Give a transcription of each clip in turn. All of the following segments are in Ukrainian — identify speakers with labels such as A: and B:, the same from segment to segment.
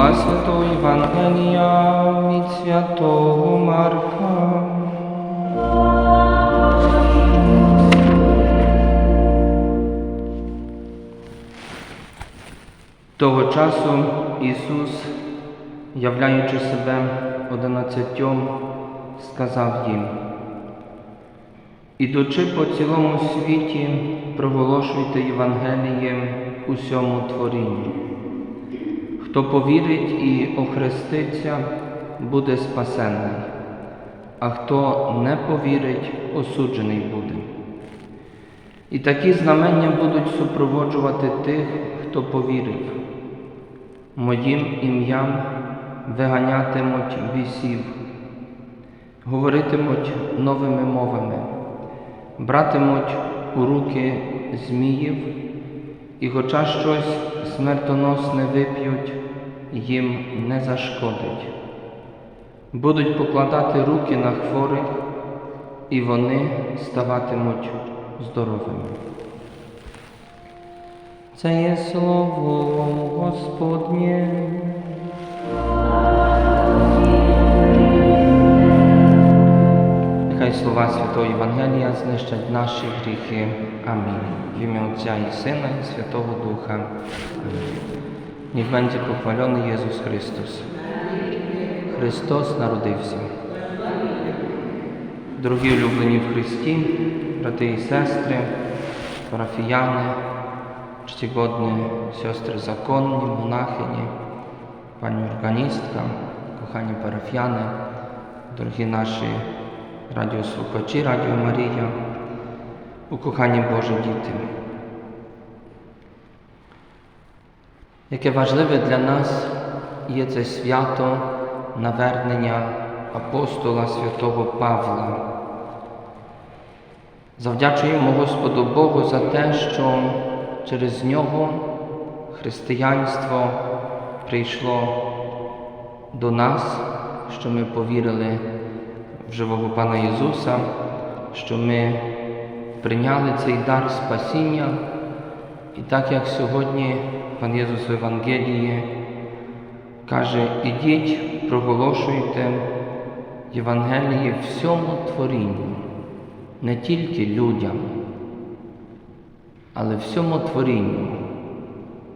A: Слова Святого Євангелія від Святого Марка. Того часу Ісус, являючи себе одинадцятьом, сказав їм, Ідучи по цілому світі, проголошуйте Євангелієм усьому творінню. Хто повірить і охреститься, буде спасенний, а хто не повірить, осуджений буде. І такі знамення будуть супроводжувати тих, хто повірив. Моїм ім'ям виганятимуть бісів, говоритимуть новими мовами, братимуть у руки зміїв, і хоча щось смертоносне вип'ють, їм не зашкодить. Будуть покладати руки на хворих, і вони ставатимуть здоровими. Це є слово Господнє. Нехай слова Святого Євангелія знищать наші гріхи. Амінь. В ім'я Отця і Сина, і Святого Духа. Амінь. Niech będzie pochwalony Jezus Chrystus. Христос народився. Дорогі улюблені в Христі, брати і сестри, парафіяни, czcigodні siostry zakonni, монахині, пані органістка, кохані парафіяни, дорогі наші радіослухачі, Радіо Марія, укохані Божі діти. Яке важливе для нас є це свято навернення апостола святого Павла. Завдячуємо Господу Богу за те, що через нього християнство прийшло до нас, що ми повірили в живого Пана Ісуса, що ми прийняли цей дар спасіння. І так як сьогодні Пан Єсус в Євангелії каже, ідіть, проголошуйте Євангеліє всьому творінню, не тільки людям, але всьому творінню,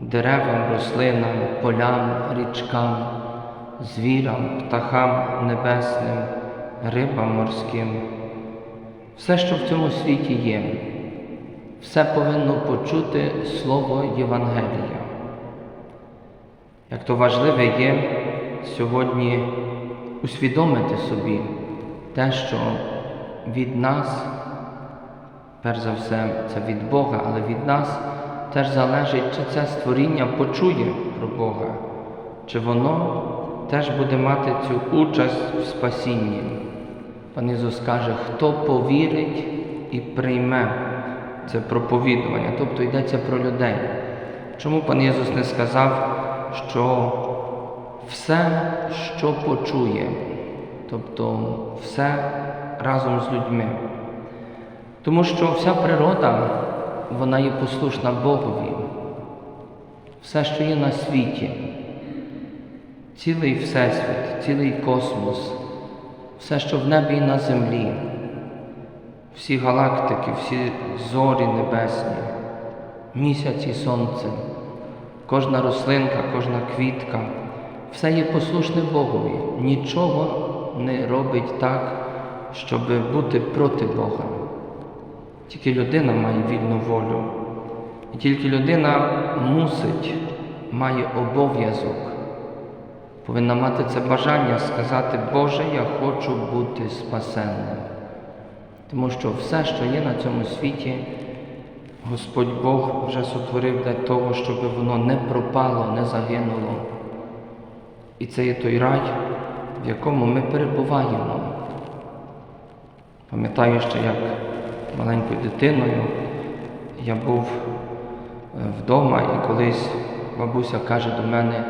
A: деревам, рослинам, полям, річкам, звірам, птахам небесним, рибам морським, все, що в цьому світі є, все повинно почути Слово Євангелія. Як то важливе є сьогодні усвідомити собі те, що від нас, перш за все, це від Бога, але від нас теж залежить, чи це створіння почує про Бога, чи воно теж буде мати цю участь в спасінні. Пан Ісус каже, хто повірить і прийме це проповідування, тобто йдеться про людей. Чому пан Ісус не сказав, що все, що почує, тобто все разом з людьми? Тому що вся природа, вона є послушна Богові. Все, що є на світі, цілий Всесвіт, цілий космос, все, що в небі і на землі, всі галактики, всі зорі небесні, місяць і сонце, кожна рослинка, кожна квітка, все є послушне Богові, нічого не робить так, щоб бути проти Бога. Тільки людина має вільну волю. І тільки людина мусить, має обов'язок, повинна мати це бажання сказати, Боже, я хочу бути спасенним. Тому що все, що є на цьому світі, Господь Бог вже сотворив для того, щоб воно не пропало, не загинуло. І це є той рай, в якому ми перебуваємо. Пам'ятаю ще, як маленькою дитиною я був вдома і колись бабуся каже до мене,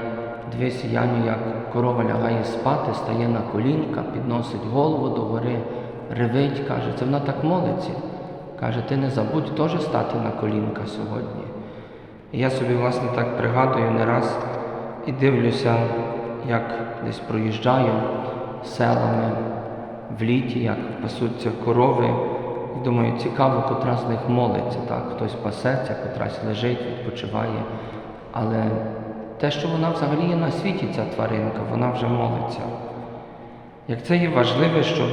A: дивись, Яню, як корова лягає спати, стає на колінка, підносить голову догори, ревить, каже, це вона так молиться. Каже, ти не забудь теж стати на колінка сьогодні. І я собі, власне, так пригадую не раз і дивлюся, як десь проїжджаю селами в літі, як пасуться корови. І думаю, цікаво, котра з них молиться. Так? Хтось пасеться, котрась лежить, відпочиває. Але те, що вона взагалі є на світі, ця тваринка, вона вже молиться. Як це є важливо, щоб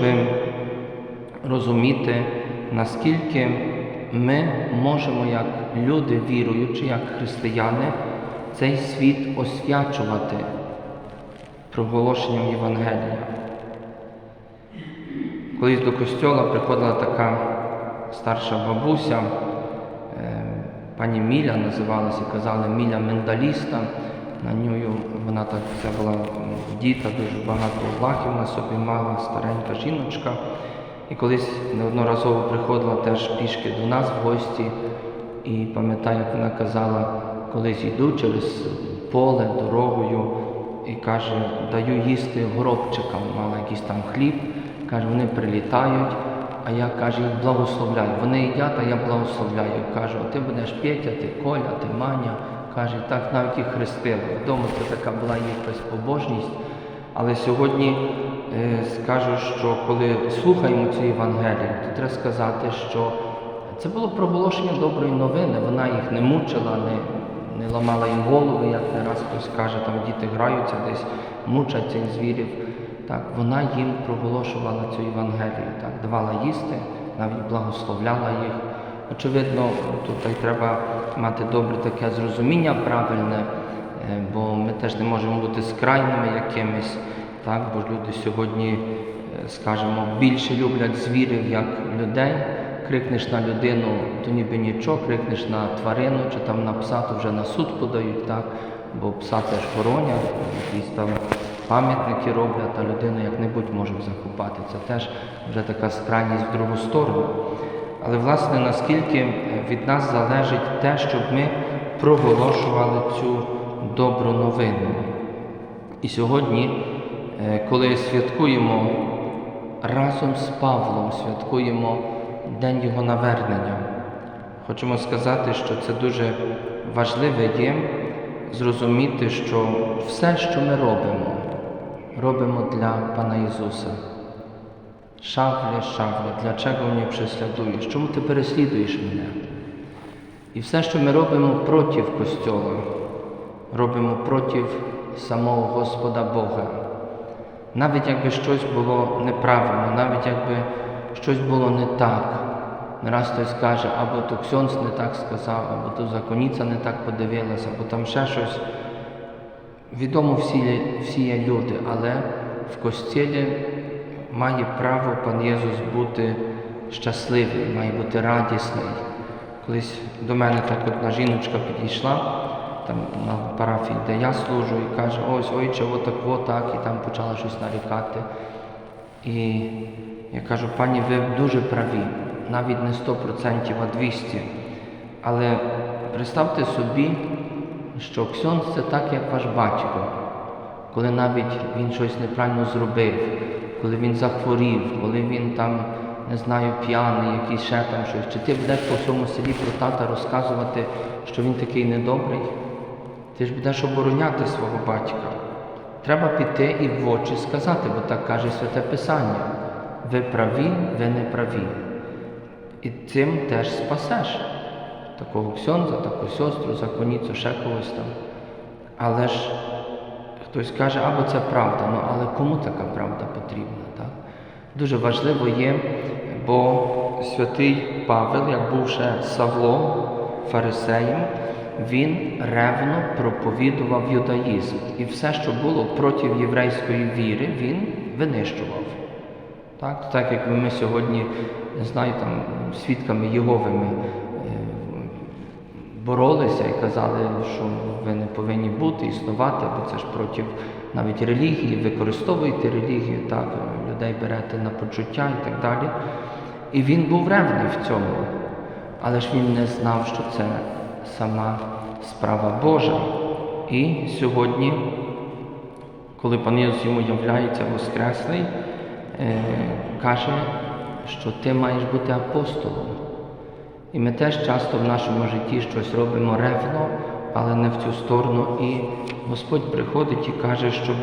A: розуміти, наскільки ми можемо, як люди віруючі, як християни, цей світ освячувати проголошенням Євангелія. Колись до костьола приходила така старша бабуся, е, пані Міля називалася, казали Міля Мендаліста. На нього вона так це була діта, дуже багато лахів на собі мала, старенька жіночка. І колись неодноразово приходила теж пішки до нас в гості. І пам'ятаю, як вона казала, колись йду через поле дорогою і каже, даю їсти горобчикам, мала якийсь там хліб, каже, вони прилітають, а я каже, їх благословляю. Вони їдять, а я благословляю. Кажу, а ти будеш Петя, ти Коля, ти Маня. Каже, так навіть їх хрестили. Вдома це така була якась побожність. Але сьогодні е, скажу, що коли слухаємо цю Євангелію, то треба сказати, що це було проголошення доброї новини. Вона їх не мучила, не, не ламала їм голови, як не раз хтось каже, там діти граються десь, мучать цих звірів. Так, вона їм проголошувала цю Євангелію, так, давала їсти, навіть благословляла їх. Очевидно, тут треба мати добре таке зрозуміння правильне, бо ми теж не можемо бути скрайними якимись, так, бо люди сьогодні, е, скажімо, більше люблять звірів, як людей. Крикнеш на людину, то ніби нічого, крикнеш на тварину чи там на пса, то вже на суд подають, так? бо пса теж хоронять, якісь там пам'ятники роблять, а людину як-небудь може захопати. Це теж вже така скрайність в другу сторону. Але, власне, наскільки е, від нас залежить те, щоб ми проголошували цю добру новину. І сьогодні, е, коли святкуємо разом з Павлом, святкуємо День Його навернення, хочемо сказати, що це дуже важливе є зрозуміти, що все, що ми робимо, робимо для Пана Ісуса. Шавле, шавле, для чого мене преслідуєш? Чому ти переслідуєш мене? І все, що ми робимо проти Костьола, робимо проти самого Господа Бога. Навіть якби щось було неправильно, навіть якби щось було не так. Не раз хтось каже, або то Ксьонс не так сказав, або то законіця не так подивилася, або там ще щось. Відомо всі, всі є люди, але в костілі має право пан Єсус бути щасливий, має бути радісний. Колись до мене так одна жіночка підійшла там на парафії, де я служу, і каже, ось ойче, отак, отак, і там почала щось нарікати. І я кажу, пані, ви дуже праві, навіть не 100%, а 200%. Але представте собі, що Ксьонс це так, як ваш батько, коли навіть він щось неправильно зробив, коли він захворів, коли він там, не знаю, п'яний, якийсь ще там щось. Чи ти будеш по всьому селі про тата розказувати, що він такий недобрий? Ти ж будеш обороняти свого батька. Треба піти і в очі сказати, бо так каже Святе Писання. Ви праві, ви не праві. І цим теж спасеш такого ксьонза, таку сестру, законіцю, ще когось там. Але ж хтось каже, або це правда, ну але кому така правда потрібна? Так? Дуже важливо є, бо святий Павел, як був ще Савлом, фарисеєм, він ревно проповідував юдаїзм. І все, що було проти єврейської віри, він винищував. Так, так як ми сьогодні, не знаю, там, свідками Єговими е, боролися і казали, що ви не повинні бути, існувати, бо це ж проти навіть релігії, використовуєте релігію, так, людей берете на почуття і так далі. І він був ревний в цьому, але ж він не знав, що це сама справа Божа. І сьогодні, коли пан Ісус йому являється Воскреслий, е, каже, що ти маєш бути апостолом. І ми теж часто в нашому житті щось робимо ревно, але не в цю сторону. І Господь приходить і каже, щоб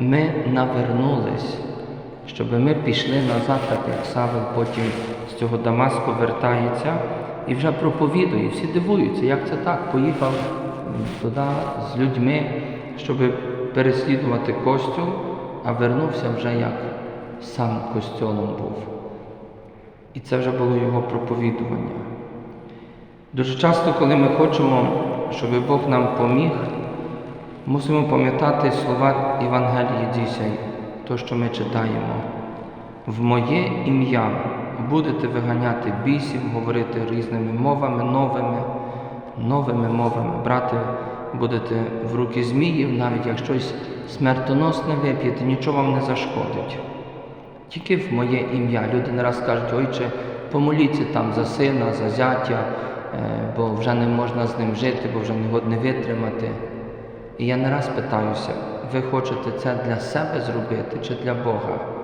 A: ми навернулись, щоб ми пішли назад, так як Савел потім з цього Дамаску вертається і вже проповідує. Всі дивуються, як це так? Поїхав туди з людьми, щоб переслідувати костюм, а вернувся вже як сам костьолом був. І це вже було його проповідування. Дуже часто, коли ми хочемо, щоб Бог нам поміг, мусимо пам'ятати слова Євангелії дійсень, то, що ми читаємо. В моє ім'я будете виганяти бісів, говорити різними мовами, новими, новими мовами, брати будете в руки зміїв, навіть як щось смертоносне вип'єте, нічого вам не зашкодить. Тільки в моє ім'я. Люди не раз кажуть, ойче, помоліться там за сина, за зятя, е, бо вже не можна з ним жити, бо вже не годне витримати. І я не раз питаюся, ви хочете це для себе зробити чи для Бога?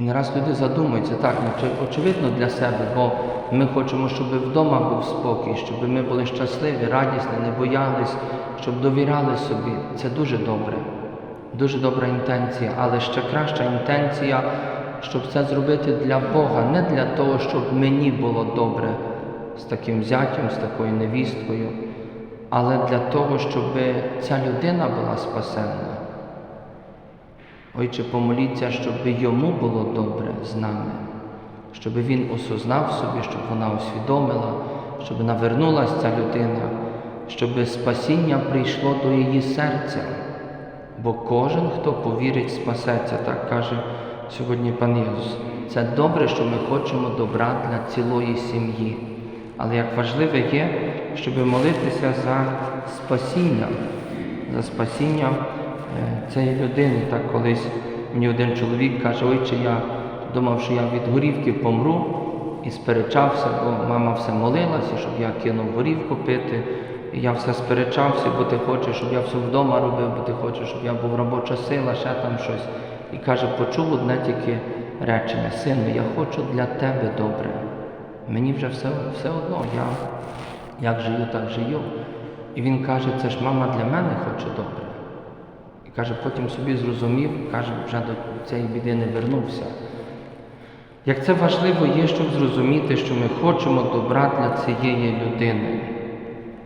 A: І не раз люди задумуються, так, ну, очевидно для себе, бо ми хочемо, щоб вдома був спокій, щоб ми були щасливі, радісні, не боялись, щоб довіряли собі. Це дуже добре, дуже добра інтенція, але ще краща інтенція, щоб це зробити для Бога, не для того, щоб мені було добре з таким зятям, з такою невісткою, але для того, щоб ця людина була спасенна. Отче, помоліться, щоб йому було добре з нами, щоб він осознав собі, щоб вона усвідомила, щоб навернулася ця людина, щоб спасіння прийшло до її серця. Бо кожен, хто повірить, спасеться, так каже сьогодні пан Єсус. Це добре, що ми хочемо добра для цілої сім'ї. Але як важливе є, щоб молитися за спасіння, за спасіння цієї людини. Так колись мені один чоловік каже, ой, чи я думав, що я від горівки помру і сперечався, бо мама все молилася, щоб я кинув горівку пити. І я все сперечався, бо ти хочеш, щоб я все вдома робив, бо ти хочеш, щоб я був робоча сила, ще там щось. І каже, почув одне тільки речення, сину, я хочу для тебе добре. Мені вже все, все одно, я як жию, так жию. І він каже, це ж мама для мене хоче добре. І каже, потім собі зрозумів, каже, вже до цієї біди не вернувся. Як це важливо є, щоб зрозуміти, що ми хочемо добра для цієї людини.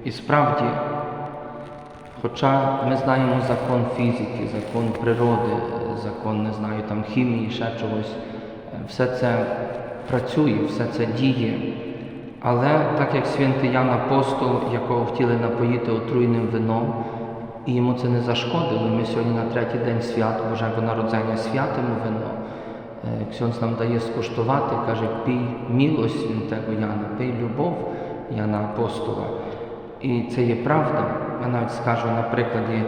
A: І справді, хоча ми знаємо закон фізики, закон природи, закон, не знаю, там хімії, ще чогось, все це працює, все це діє. Але так як святий Ян Апостол, якого хотіли напоїти отруйним вином, і йому це не зашкодило. Ми сьогодні на третій день свят Божого народження святимо вино. Е, Ксьонс нам дає скуштувати, каже, пій милость святого Яна, пий любов Яна Апостола. І це є правда. Я навіть скажу на прикладі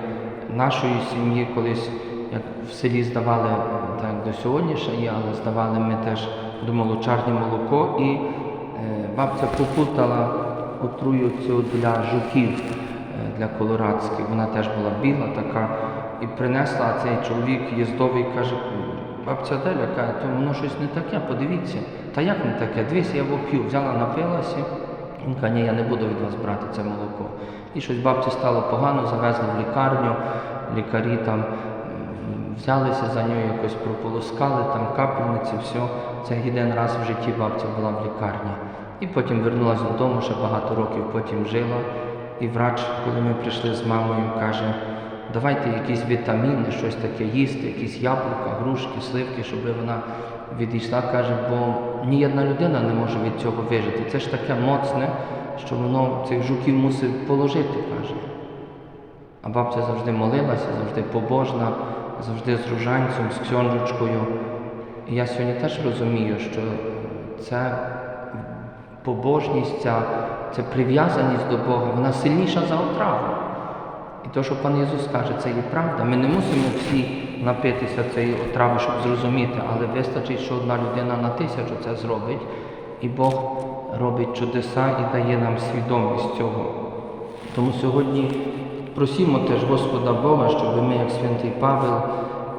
A: нашої сім'ї, колись як в селі здавали, е, так до сьогодні ще є, але здавали ми теж до молочарні молоко, і е, бабця попутала отрую цю для жуків, для колорадських. Вона теж була біла така. І принесла цей чоловік їздовий, каже, бабця Деля, каже, то воно щось не таке, подивіться. Та як не таке? Дивіться, я воп'ю, взяла, напилася. Він каже, ні, я не буду від вас брати це молоко. І щось бабці стало погано, завезли в лікарню, лікарі там взялися за нього, якось прополоскали, там капельниці, все. Це один раз в житті бабця була в лікарні. І потім вернулася додому, ще багато років потім жила. І врач, коли ми прийшли з мамою, каже, давайте якісь вітаміни, щось таке їсти, якісь яблука, грушки, сливки, щоб вона відійшла, каже, бо ні одна людина не може від цього вижити. Це ж таке моцне, що воно цих жуків мусить положити, каже. А бабця завжди молилася, завжди побожна, завжди з ружанцем, з ксьонжечкою. І я сьогодні теж розумію, що це побожність, ця, ця прив'язаність до Бога, вона сильніша за отраву. І то, що пан Ісус каже, це є правда. Ми не мусимо всі напитися цієї отрави, щоб зрозуміти, але вистачить, що одна людина на тисячу це зробить, і Бог робить чудеса і дає нам свідомість цього. Тому сьогодні просімо теж Господа Бога, щоб ми, як святий Павел,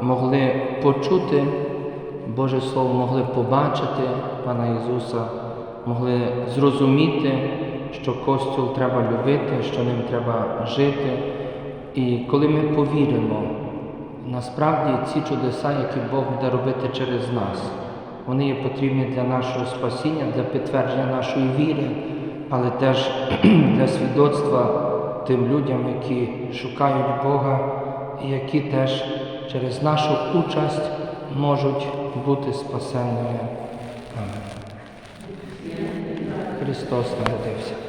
A: могли почути Боже Слово, могли побачити Пана Ісуса могли зрозуміти, що Костюл треба любити, що ним треба жити. І коли ми повіримо, насправді ці чудеса, які Бог буде робити через нас, вони є потрібні для нашого спасіння, для підтвердження нашої віри, але теж для свідоцтва тим людям, які шукають Бога і які теж через нашу участь можуть бути спасенними. Амінь. Христос народився.